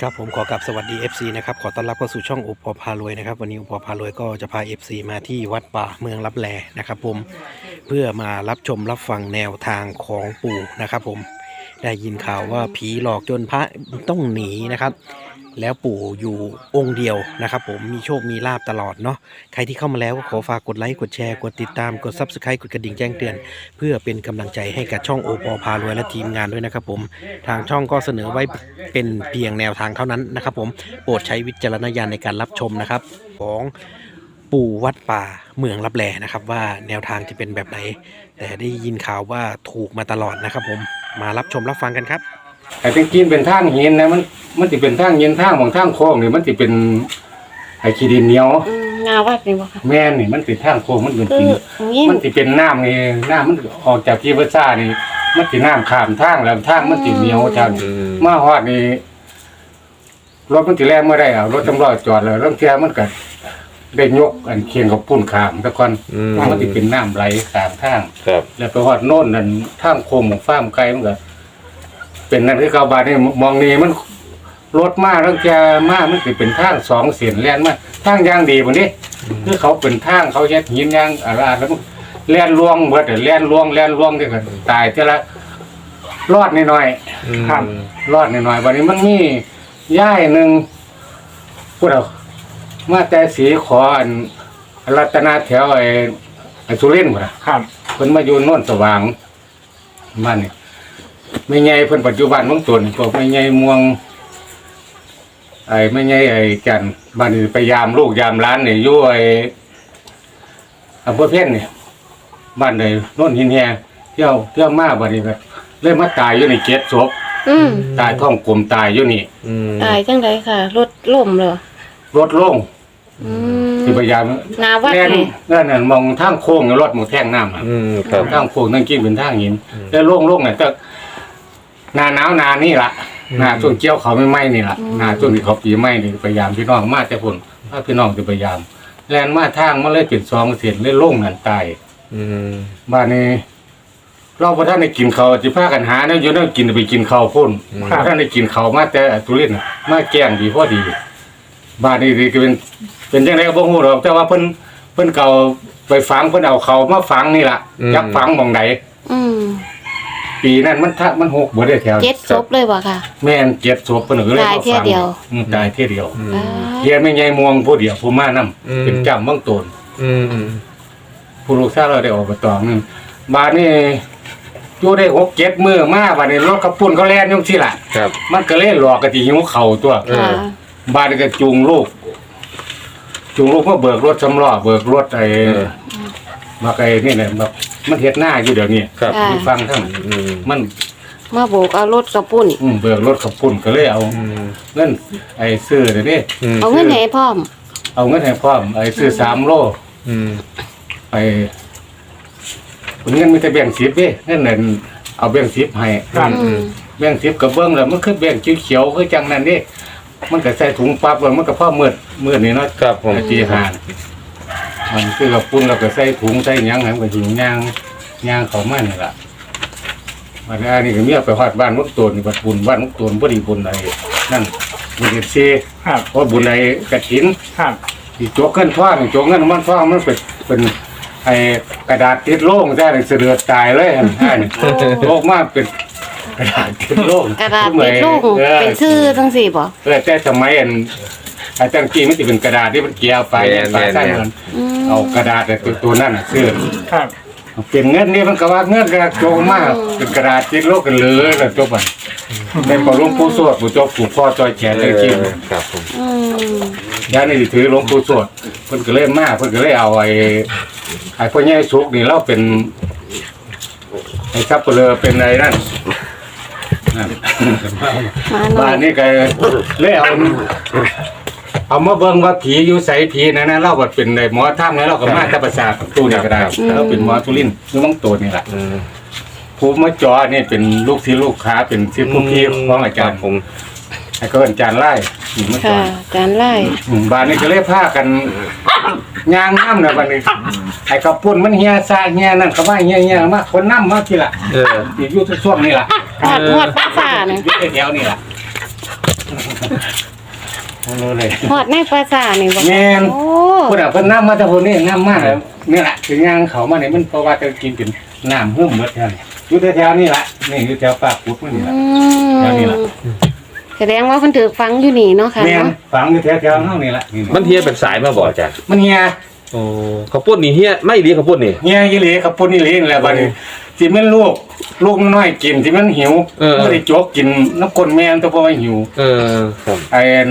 ครับผมขอกลับสวัสดี FC นะครับขอต้อนรับเข้าสู่ช่องอุปพารวยนะครับวันนี้อุปพารวยก็จะพา FC มาที่วัดป่าเมืองรับแลนะครับผมเพื่อมารับชมรับฟังแนวทางของปู่นะครับผมได้ยินข่าวว่าผีหลอกจนพระต้องหนีนะครับ แล้วปู่อยู่องค์เดียวนะครับ ผมมีโชคมีลาบตลอดเนาะใครที่เข้ามาแล้วก็ขอฝากกดไลค์กดแชร์กดติดตามกด Subscribe กดกระดิ่งแจ้งเตือน เพื่อเป็นกำลังใจให้กับช่องโอปอพารวยและทีมงานด้วยนะครับผมทางช่องก็เสนอไว้เป็นเพียงแนวทางเท่านั้นนะครับผมโปรดใช้วิจารณญาณในการรับชมนะครับของปู่วัดป่าเมืองรับแลนะครับ ว่าแนวทางจะเป็นแบบไหน แต่ได้ยินข่าวว่าถูกมาตลอดนะครับ ผมมารับชมรับฟังกันครับ แต่จริงๆเป็นทางหินนะมันมันจะเป็นทางหินทางของทางโค้งนี่มันจะเป็นไอ้ขี้ดินเหนียว อืมงาวัดนี่บ่ค่ะ แม่นนี่มันเป็นทางโค้งมันเป็นคืขี้ออย่างนี้มันจะเป็นน้ำนี่น้ำมันออกจากที่พระซ่านี่ มันจะน้ำข้ามทางแล้วทางมันจะเหนียวจังมาฮอดนี่รถมันจะแล่นไม่ได้เอารถตำรวจจอดแล้วรถเทียมันก็ได้ยกอันเคียงกับปุ้นขามแต่ก่อนอืม มันจะเป็นน้ำไหลข้ามทาง ครับ แล้วไปฮอดโน่นนั่นทางโค้งของฟ้าร์มไกลมันก็ เป็นนั่นคือเกาบาดนี่มองนี่มันรถมาแล้วแกมามันสิเป็นทางสองเสียนแล่นมาทางอย่างดีบ่นี่คือเขาเป็นทางเขาเฮ็ดหินอย่างอะไรแล้วมันแล่นลวงเบิดแล่นลวงแล่นลวงที่ก็ตายเท่าละรอดนิดหน่อยๆครับรอดนิดหน่อยวันนี้มันมีย่ายหนึ่งพูดเอามาแต่สีขออันรัตนาแถวไอ้ไอ้สุรินทร์พุ่นน่ะครับเพิ่นมาอยู่โน่นสว่างบ้านนี่ ไม่ใหญ่เพิ่นปัจจุบันเมืองตนพวกไม่ใหญ่ม่วง ไอ้ไม่ใหญ่ไอ้จันทร์บ้านนี้ไปยามลูกยามร้านนี่อยู่ไอ้อำเภอเพ่นนี่บ้านใดโน่นหินแฮเที่ยวเที่ยวมาบ้านนี้ก็เลยมาตายอยู่ในเกศศพอืมตายท้องกลมตายอยู่นี่อืมตายจังไดค่ะ รถล่มเหรอรถโล่งอืมที่พยายามงาวัดแล่นนี่นั่นน่ะมองทางโค้งรถหมูแท่งน้ำอะ อืมครับ ทางโค้งนั่นกินเป็นทางหินอืมแล้วโล่งโล่งเนี่ยก็ หนาหนาวหนานี่ละอืมหนาช่วงเกี่ยวเขาไม่ไหม้นี่ละหนาช่วงที่เขาปีไหม้นี่พยายามพี่น้องมาแต่พุ่นถ้าพี่น้องจะพยายาม แลนมาทางมันเลยเป็นซองเสียนเลยโล่งนั่นตายอืมบ้านนี้เราพอท่านได้กินเขาวจะพากันหาเนี่ยอยู่นั่นกินไปกินเขาวพุ่นพอท่านได้กินเขาวมาแต่ตุลินน่ะมาแกล้งดีพอดีบ้านนี้ดีก็เป็นเป็นจังไดก็บ่ฮู้หรอกแต่ว่าเพิ่นเพิ่นเก่าไปฝังเพิ่นเอาเขามาฝังนี่ล่ะจักฝังหม่องใดอืม ปีนั้นมันทะมันหกบ่ได้แถวเจ็ดศพเลยบ่ค่ะ แม่นเจ็ดศพเพิ่นก็เลยตายเที่ยเดียว อืมตายเที่ยเดียวอืมอ่าเทียนไม่ใหญ่ม่วงผู้เดียวผู้มานํอืม เป็นจำเมืองโตนอืมอืมผู้ลูกชายเราได้ออกไปตองนึงบาดนี้อยู่ได้หกเจ็ดมื้อมาบาดนี้รถกระปุ่นเขาแล่นอยู่ซี่ล่ะ ครับ มันก็เลยหลอกกะติหิวเข่าวตัว เออ ค่ะบาดนี้ก็จูงลูก จูงลูกมาเบิกรถสำล้อเบิกรถไอ้เออ มาไอ้นี่แหละแบบ มันเฮ็ดหน้าอยู่เดี๋ยวนี้ครับค่ะที่ฟังทั้งอืมมันมาโบกเอารถกระปุ่น อืมเบิกรถขับปุ่นก็เลยเอาอืมเงินไอ้ซื้อเดี๋ยวนี้อืมเอาเงินให้พร้อม เอาเงินให้พร้อมไอ้ซื้อสามโลอืมไอ้เงินมีแต่แบ่งสิบเด้เงินนั่นเอาแบ่งสิบให้ครับ อืม แบ่งสิบกับเบิ้งแล้วมันคือแบ่งเขียวๆคือจังนั้นเด้มันก็ใส่ถุงปั๊บแล้วมันก็พ่อมืดมืดนี่เนาะครับผม ไอ้ตีหาน มันคือกับปุ้นแล้วก็ใส่ถุงใส่หยังให้มันก็หิวยางยางเขามานี่ล่ะวันนี้อันนี้ก็เมียไปฮอดบ้านมุกตูนนี่บัดบุญบ้านมุกตูนบ่ไดีบุญอะไรนั่นบุญเฮ็ดซีครับเพราะบุญไอ้กฐินครับที่โจกเงินท่องโจกเงินมันท่องมันเป็นเป็นไอ้กระดาษติดโล่งแท้เลยเสือตายเลยอันนี้โลกมากเป็นกระดาษติดโล่งกระดาษติดลูกเออเป็นชื่อจังสี่บ่เออแต่สมัยอัน ไอ้ตั้งกี้มันจะเป็นกระดาษที่มันเกี่ยวไปไปใส่มันอืมเอากระดาษแต่ตัวตัวนั่นน่ะซื้อครับเป็นเงินนี่มันก็ว่าเงินกระโจกมากเป็นกระดาษติดโลกกันเลยแล้วจบอะเป็นของหลวงปู่สวดปู่จบปู่พ่อจอยแขนเอเลยคิดอครับผมอืมยานี่ถือหลวงปู่สวดเพิ่นก็เลยมาเพิ่นก็เลยเอาไอ้ไอ้พ่อใหญ่สุกนี่เราเป็นไอ้ซับเปลือเป็นไอ้นั่นนั่น มาหน่อบ้ายนนี้ก็เลยเอา เอามาเบิ่งว่าผีอยู่ไสผีนั่นนะเราก็เป็นไอ้หมอถ้ำนี่เราก็มาแต่ประสาทตู้นี่ก็ได้เราเป็นหมอทุลินทร์อยู่มังโตนี่แหละอืมผู้มาจอนี่เป็นลูกที่ลูกค้าเป็นที่ผู้พี่ของอาจารย์ผมไอ้ก็อาจารย์ไล่นี่มาจอค่ะจานไล่อืมบ้านนี้ก็เลยพากันย่างน้ำนะบ้านนี้ไอ้กระปุ่นมันเฮียซาเฮียนั่นก็ว่าเฮียเฮียมาคนน้ำมาทีละเอออยู่ทุกช่วงนี่ล่ะหอดหอดฟ้าฟ้าเนี่ยอยู่แถวๆนี่ล่ะ มันรู้เลยฮอดในภาษานี่บ่แม่นโอ้คนอะเพิ่นน้ำมาแต่คนนี้น้ำมาแล้วนี่แหละถึงย่างเขามาเนี่ยมันเพราะว่าจะกินเป็นน้ำเพิ่มหมดแถวนี้อยู่แถวๆนี่แหละนี่อยู่แถวปากปุ๊บนี่แหละอืแถวนี้ล่ะมแสดงว่าเพิ่นถือฟังอยู่นี่เนาะค่ะแม่นเนาะฝังอยู่แถวๆเฮานี่แหละนี่มันเฮียเป็นสายมาบ่อาจารย์มันเฮียโอ้ข้าวปุ้นนี่เฮียไม่เลี้ยงข้าวปุ้นนี่ เฮียยี่หลีกับปุ่นยี่หลีนี่แหละบัดนี้ที่มันลูกลูกน้อยกินที่มันหิวเออไม่ได้จกกินน้ำก้นแม่นแต่เพราะว่าหิว เออครับไอ้อัน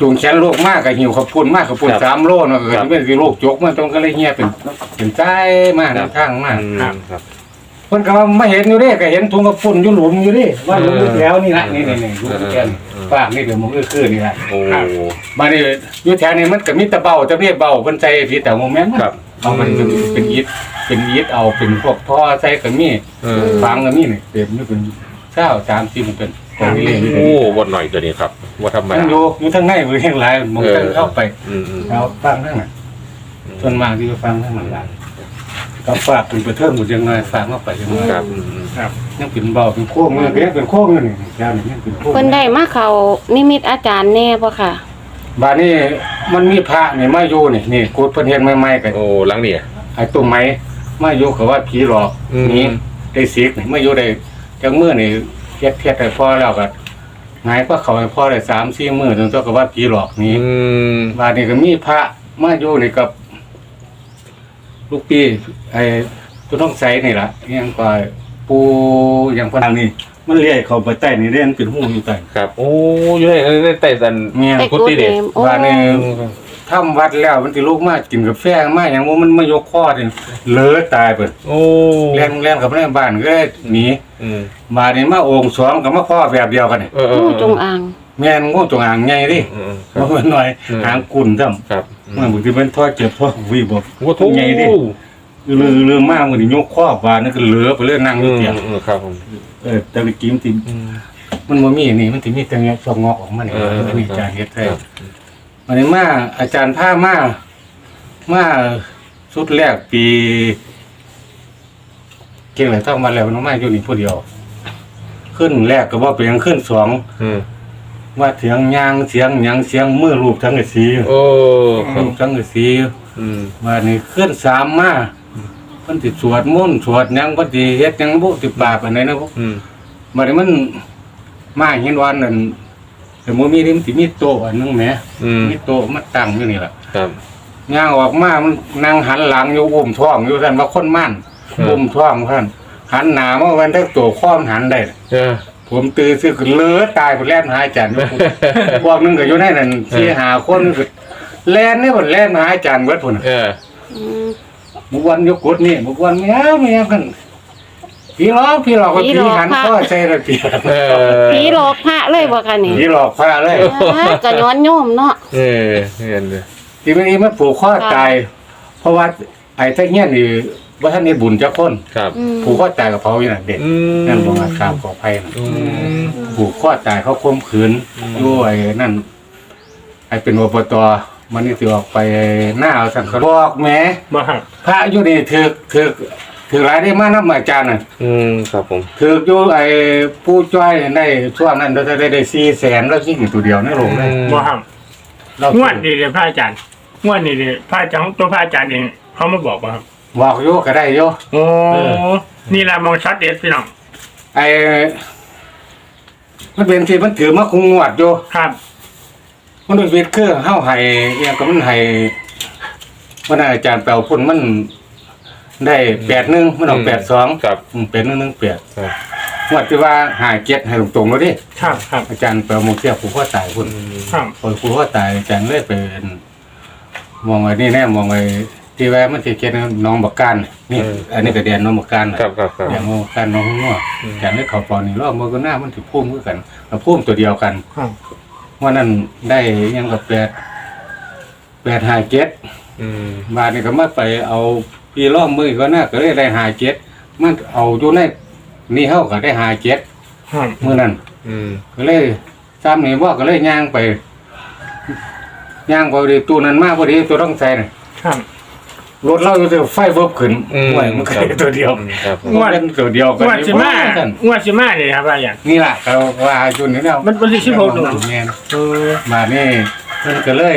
จูงแขนลูกมากกับหิวขับปุ่นมากขับปุ่นครับสามโลเนาะก็ครับที่เป็นสิโรคจกมันต้องก็เลยเฮียเป็นเป็นใจมากทางมากอืมครับ เพิ่นก็ว่าไม่เห็นอยู่เด้ก็เห็นถุงกระปุ่นอยู่หลุมอยู่เดิว่าหลุมอยู่แถวนี่ละนี่นี่ๆหลุมอยู่แถวนี่เออฝากนี่เดี๋ยวมันก็คือนี่ละโอ้ มานี่อยู่แถวนี้มันก็มีแตะเบาแตะเรียเบาเพิ่นใจพี่แต่โมเมนต์ครับ เอามันเป็นเป็นอิฐเป็นอิฐเอาเป็นพวกท่อใส่ก็มี เออ ฟังก็มีนี่เต็มนี่เป็นเช้าสามสี่มันเป็น ของนี่เลยโอ้วันหน่อยตัวนี้ครับว่าธรรมมันดาอยู่อยู่ทางในมือทางหลายมองทางเข้าไปอืมอืมเอาฟังทางนั้นส่วนมากที่จะฟังทางนั้นล่ะก็ฝากเป็นประเทิงหมดยังไงฝากมาไปยังไงครับอืมอืมยังเป็นเบาเป็นโค้งเลยก็ยังเป็นโค้งอยู่นี่ยาวนี่ยังเป็นโค้งเพิ่นได้มาเข้านิมิตอาจารย์แน่บ่ค่ะบาดนี้มันมีพระนี่มาอยู่นี่นี่กูดเพิ่นเฮ็ดใหม่ๆกัน โอ้หลังนี่ไอ้ต้นไม้มาอยู่ก็ว่าผีหลอกอืม นี่ได้สิกนี่มาอยู่ได้จังมื้อนี่ เฮ็ดเฮ็ดให้พ่อแล้วก็หายก็เขาให้พ่อได้3-4มื้อจนตัวก็ว่าผีหลอกนี่อืมบาดนี้ก็มีพระมาอยู่นี่กับ ลูกพี่ไอ้ตัวน้องใสนี่ล่ะยังก็ปูอย่างพนังนี่มันเลื้อยเข้าไปใต้นี่เด่นเป็นหูอยู่ใต้ครับ โอ้ยได้ได้แต่สัน เมียได้กุกูฏิดเด็เนดมโอ้ บาดนี้ ทำวัดแล้วมันสิลูกมากินกาแฟมาอย่างว่ามันมายกคอนี่เลอะตายเปิดโอ้แล่นแล่นกับในบ้านก็เลยหนีอืมบาดนี้มาโองค์สองกับมาข้อแบบเดียวกันนี่เออเอองูเออจงอาง แม่นงูจงอางใหญ่ดิอืมคบ่รับแม่นน้อยอืม หางกุ่นซ้ํครับมันบางทีมันทอดเจ็บทอดวีบ่โอ้ทุกใหญ่ดิลือลือมากมันยกข้อบาดนั่นก็เหลือไปเรื่อยนั่งออืยู่มเตียงอืมครับผมเออแต่ละกี้มันสิอืม มันบ่มีนี่มันสิมีแต่เงี้ยชอบงอกออกมานี่เออ มันมีจานเฮ็ดให้ครับ วันนี้มาอาจารย์ผ้ามามาสุดแรกปี เก่งเลยต้องมาแล้วน้องมาอยู่นี่ผู้เดียว ขึ้นแรกก็ว่าเป็นหยังขึ้นสองอืมว่าเสียงยางเสียงหยังเสียงมือรูปทั้งกระสีโอ้ครัรูบปทั้งกระสีอืมว่านี่ขึ้นสามมาเพิ่นสิสวดมนต์สวดหยังเพิ่นสิเฮ็ดหยังบ่สิบาปอันไหนนะพวกอืม บัดนี้มันมาเห็นวันนั่น แต่บ่มีนี่มันสิมีโต๊ะอันนึงแหมอืมมีโต๊ะมาตั้งอยู่นี่ล่ะครับย่างออกมามันนั่งหันหลังอยู่อุ้มท้องอยู่ท่านว่าคนม่านอืมอุ้มท้องท่านหันหน้ามาวันทั้งตัวข้อมนหันได้เออ ผมตื่นซื้อก็เลือตายผมแล่นหาอาจารย์อยู่ พวกหนึงก็อยู่ในนั้นสี่หาคนก็แล่นนี่บ่แล่นหาอาจารย์เบิดพุ่นน่ะ เออ อืม บุกวันยกกดนี่บุกวันแม่แม่กัน พี่หลอกพี่หลอกก็ผีพี่หลอกหันพระข้อใจระเบียบเออผีหลอกพระเลยบ่ค่ะนี่พี่หลอกพระเลยอ่าก็ย้อนโยมเนาะ เออเห็นเลยทีนี้มันผูกข้อค่ะตาย เพราะว่าไอ้ท่าเงี้ยนี่ว่าท่านนี่บุญเจ้าคนครับอืมผูกข้อตายกับเขาอยู่น่ะเด็กอืมนั่นบ่มาข้ามขอภัยน่ะอืม ผูกข้อตายเขาข่มขืนอืม ด้วยนั่นไอ้เป็นอบตมันนี่สิออกไปหน้าเอาสั่นเขาบอกแหมมาหักพระอยู่นี่ถือกถือก ถือหลายได้มากนับอาจารย์น่ะอืมครับผมถือกอยู่ไอ้ผู้จ้อยได้ช่วงนั้นเราจะได้ได้สี่แสนแล้วคิดอยู่ตัวเดียวในโรงเลยมาหักเรางวดนี่เลยพระอาจารย์งวดนี่เลยพระอาจารย์ตัวพระอาจารย์เองเขามาบอกว่าครับบอกโยก็ได้โยโอ้นี่แหละมองชัดเด็ดพี่น้องไอ้มันเป็นที่มันถือมาคุงงวดโยครับมันเป็นวิทย์คือเฮาให้เอียงก็มันให้มันอาจารย์แปลพุ่นมัน ได้แปดหนึ่งมันออกแปดสองครับเป็นหนึ่งหนึ่งแปดครับงวดที่ว่าหาเจ็ดให้ตรงๆแล้วดิครับครับอาจารย์แปลโมเทียบผู้พ่อตายพุ่นอืมครับพอผู้พ่อตายอาจารย์เลยเป็น มองไอ้นี่แน่มองไอ้ที่ว่ามันสิเจ็ดน้องบักการนี่ อันนี้ก็เดียนน้องบักการน่ะครับครับครับอย่างน้องบักการน้องหัวอาจารย์ได้เข่าปอนี่รอบมือก็หน้ามันถือพุ่มคือกันแล้วพุ่มตัวเดียวกันครับว่านั่นได้ยังกับแปดแปดหาเจ็ดอืมบาทนี่ก็มาไปเอา พี่ล้อมมือก็น่าก็เลยได้หาเจ็ดมันเอาอยู่ในนี่เฮาก็ได้หาเจ็ดครับมื้อนั้นอืมก็เลยซ้ำนี่บ่ก็เลยย่างไปย่างไปดีตู้นั้นมาพอดีตัวต้องใส่น่ะครับ รถเราอยู่แต่ไฟเวิบขึ้นอืมห่วยมันก็ได้ตัวเดียวครับผมมันเป็นตัวเดียวกันงวดสิมากันงวดสิมาเนี่ยครับอาจารย์ นี่แหละเขาว่าอยู่นี่แล้วมันมันสิสิบหกตรงนั้นแม่น เออ มานี่เพิ่นก็เลย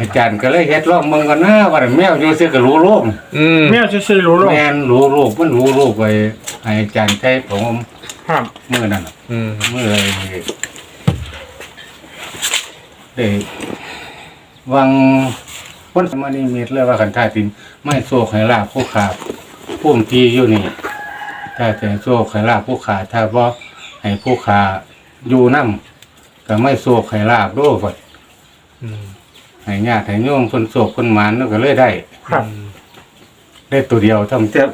อาจารย์ก็เลยเฮ็ดลองมึงกันนะว่าแมวอยู่ซื่อก็รู้โลกอืมแมวซื่อๆรู้ลงแม่นรู้โลกมันรู้โลกไว้ให้อาจารย์ใช้ผมครับมื้อนั้นน่ะอืมมื้อได้วังวันสมานิมิตเลยว่าคันท่าตินไม่โซกให้ลาบผู้ขาผู้มทีอยู่นี่ ถ้าแต่โซกให้ลาบผู้ขาถ้าบ่ให้ผู้ขาอยู่นำก็ไม่โซกให้ลาบโลกอืม ให้ญาติให้โยมคนโศกคนหมานแล้วก็เลยได้ ครับ ได้ตัวเดียวทำเจ้า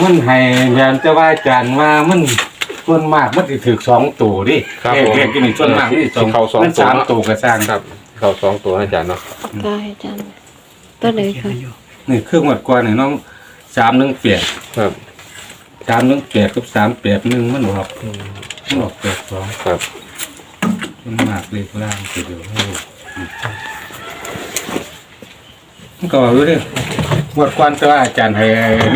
มันให้ยานเจ้าว่าอาจารย์ว่ามันส่วนมากมันสิถือสองตัวดิครับเลขผมเลขที่นี่ส่วนมากนี่สองเข้าสองมันตัวสามเนาะตัวก็สร้างครับ เข้าสองตัวนะอาจารย์เนาะได้อาจารย์ตัวไหนคะนี่เครื่องหมดกว่านี่น้องสามหนึ่งเปียดครับสามหนึ่งเปียดกับสามเปียดหนึ่งมันออกมันออกเปียดสองครับ มันมากเลขล่างตัวเดียวให้ดู มันก็ว่าอยู่ดิหมดกวนแต่ว่าอาจารย์ให้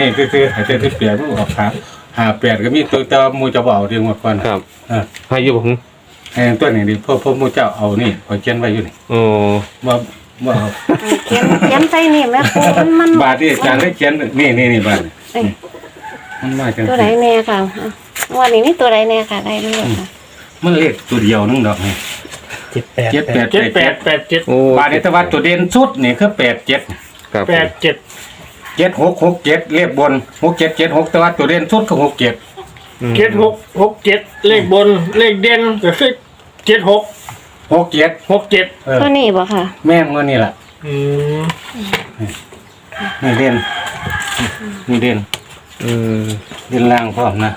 นี่ซื่อๆให้เจ้าที่เปียดมันออกครับหาเปียดก็มีตัวแต่ว่าหมูจะบเอกที่หมดกวนครับเออให้อยุบผมไอ้ตัวนี้ดิพ่อพ่อหมูเจ้าเอานี่ขอเขียนไว้อยู่นี่โอ้ว่าว่าเอาเขียนเขียนใส่นี่แม่ปูมันมันบาทที่อาจารย์ได้เขียนนี่นี่นี่บาทนี่เอ้ยมันมาจังตัวไหนแน่ค่ะวันนี้นี่ตัวไหนแน่ค่ะได้ด้วยค่ะมันเลขตัวเดียวนึงดอกนี่เจ็ดแปดเจ็ดแปดเจ็ดแปดแปดเจ็ดโอ้บาทนี้แต่ว่าตัวเด่นสุดนี่คือแปดเจ็ดครับแปดเจ็ดเจ็ดหกหกเจ็ดเลขบนหกเจ็ดเจ็ดหกแต่ว่าตัวเด่นสุดคือหกเจ็ดอืมเจ็ดหกหกเจ็ดเลขบนเลขเด่นก็คือเจ็ดหกหกเจ็ดหกเจ็ดเออตัวนี้บ่ค่ะ แม่งว่านี่แหละอืมนี่เด่นนี่เด่นอืมเด่นล่างพร้อมนะ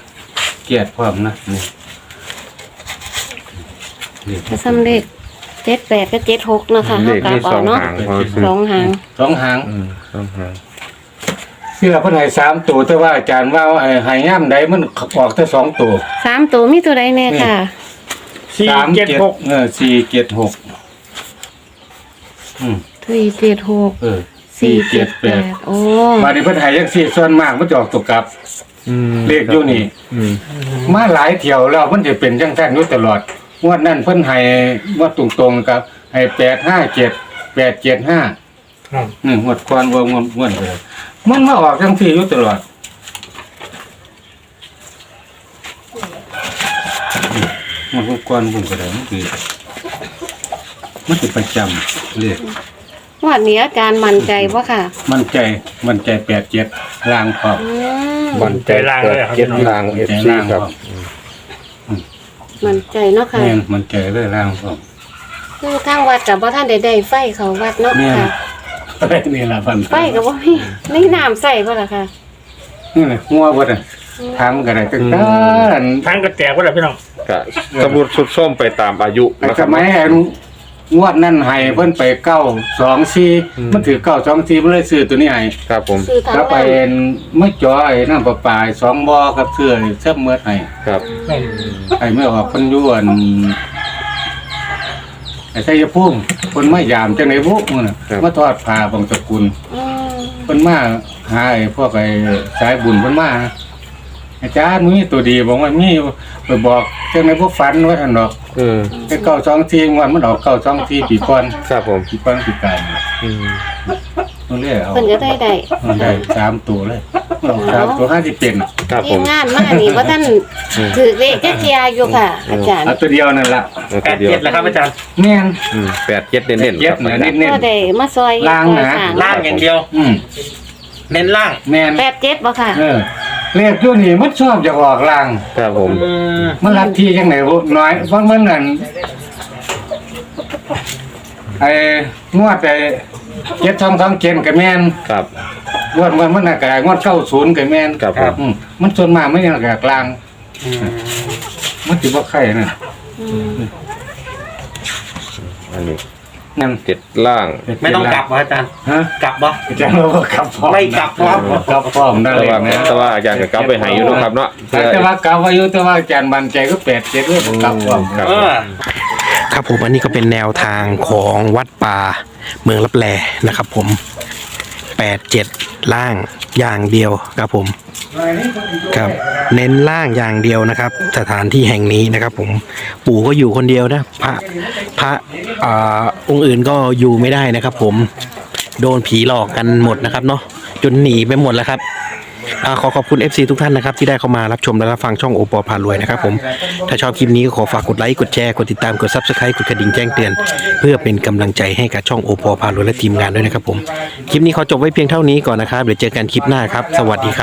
เกียรติพร้อมนะนี่ นี่จะสำเร็จเจ็ดแปดก็เจ็ดหกเนาะค่ะเลเท่าขกับนี่สเอาองเนาะหางพอซื้อสองหางสองหางอืมสองหางเสื้อเพิ่นให้สามตัวแต่ว่าอาจารย์ว่าไอ้ให้ย่ำใดมันออกแต่สองตัวสามตัวมีตัวใดแน่ค่ะ สี่สามเจ็ดหกเออสี่เจ็ดหกอืมสี่เจ็ดหกเออสี่เจ็ดแปดโอ้มาดิเพิ่นให้ยังสี่ส่วนมากมันจะออกตกกลับ อืมเลขอยู่นี่ อืมมาหลายเที่ยวแล้วมันจะเป็นจังซั่นอยู่ตลอด งวดนั้นเพิ่นให้งวดตรงๆกับให้แปดห้าเจ็ดแปดเจ็ดห้าครับนี่งวดก่อนว่างวดงวดเลยมันมาออกจังสี่อยู่ตลอดงวดก่อนผมก็ได้มันคือมันจะประจำเลขวันนี้อาจารย์มั่นใจปะค่ะ มันใจมันใจแปดเจ็ดล่างพร้อมอืม มันใจเกิดเจ็ดลางเอฟซีครับ มั่นใจเนาะค่ะแม่นมันใจเลยล่างพร้อมคือทางวัดกับพ่ท่านได้ได้ไฟเขาวัดเนาะแม่นค่ะนี่ล่ะพันไฟกับว่ามีนี่น้ำใส่ป่ะล่ะค่ะนี่แหละงัวบ่ได้ทางมันก็ได้ตั้งแต่ทางกระแตกก็ได้พี่น้องก็สมุดสุดส้มไปตามอายุไอ้นะคสรับมัยไอ้ งวดนั้นให้เพิ่นไปเก้าสองสี่อืมมันถือเก้าสองสี่มันเลยซื้อตัวนี้ให้ครับผม ซื้อทางแล้วไปน้เมื่อจ่อยน้ำประปาสองบ่อกับเสื้อเสื้อเมื่อให้ครับไอ้เมื่อออกเพิ่นอยวนไอ้ชัยภูมิเพิ่นมายามจังได๋บุมื้อน่ะมาทอดผ้าบางสกุลำอืมเพิ่นมาหาไอ้พวกไอ้สายบุญเพิ่นมาอาจารย์มึงมีตัวดีบอกว่ามีไปบอกจังได๋บ่ฝันว่าซั่นดอก เออไอ้เก้าสองทีวันมันออกเก้าสองทีปีก่อนครับผม ปีก่อนปีกายอืมมันเลยเอาเพิ่นจะได้ได้มันได้สามตัวเลยมันออกสามตัวห้าสิบเป็นอะครับผที่ม งานมานี่ว่าท่านถือเลขแค่เทียอยู่ค่ะ อาจารย์เอาตัวเดียวนั่นละแปดเจ็ดแล้วครับอาจารย์แม่นอืมแปดเจ็ดเน้นๆเย็ครับบเหนืออาจารนิดย์นิดก็ได้มาซอยล่างนะซอยสร้ล่างอย่างเดียวอืมเน้นล่างแม่น แปดเจ็ดบ่ค่ะ เออ เลขตัวนี้มันชอบจะออกลาง ครับผมอืมมันรัดที่จังไหนบุน้อยเพราะมันนั่นไอ้งวดไอ้เจ็ดทองทองเกณฑ์กับแม่นครับ งวดมันมันน่ะกงวดเก้าศูนย์กับแม่นครับผม อืมมันส่วนมากไม่ยังกับกลาง มันถือว่าไข่น่ะอืมอันนี้ นั่นเจ็ดล่าง ไม่ต้องกลับวะอาจารย์ฮะกลับบ่อาจารย์เราก็กลับพร้อมไม่กลับพร้อมกลับพร้อมได้แต่เลยว่านะแต่ว่าอาจารย์กับกลับไปให้อยู่นะครับเนาะเพื่อ แต่ว่ากลับอายุแต่ว่าอาจารย์มันใจก็แปดเจ็ดด้วยผมกลับพร้อม ครับ เออ ครับผมอันนี้ก็เป็นแนวทางของวัดป่าเมืองลับแลนะครับผม แปดเจ็ดล่างอย่างเดียวครับผมครับเน้นล่างอย่างเดียวนะครับ สถานที่แห่งนี้นะครับ ผมปู่ก็อยู่คนเดียวนะ พระพระอ่าองค์อื่นก็อยู่ไม่ได้นะครับ ผมโดนผีหลอกกันหมดนะครับเนาะจนหนีไปหมดแล้วครับ อาขอขอบคุณ FC ทุกท่านนะครับที่ได้เข้ามารับชมและรับฟังช่องโอปอพารวยนะครับผมถ้าชอบคลิปนี้ก็ขอฝากกดไลค์กดแชร์กดติดตามกด Subscribe กดกระดิ่งแจ้งเตือน เพื่อเป็นกำลังใจให้กับช่องโอปอพารวยและทีมงานด้วยนะครับผมคลิปนี้ขอจบไว้เพียงเท่านี้ก่อนนะครับเดี๋ยวเจอกันคลิปหน้าครับสวัสดีครับ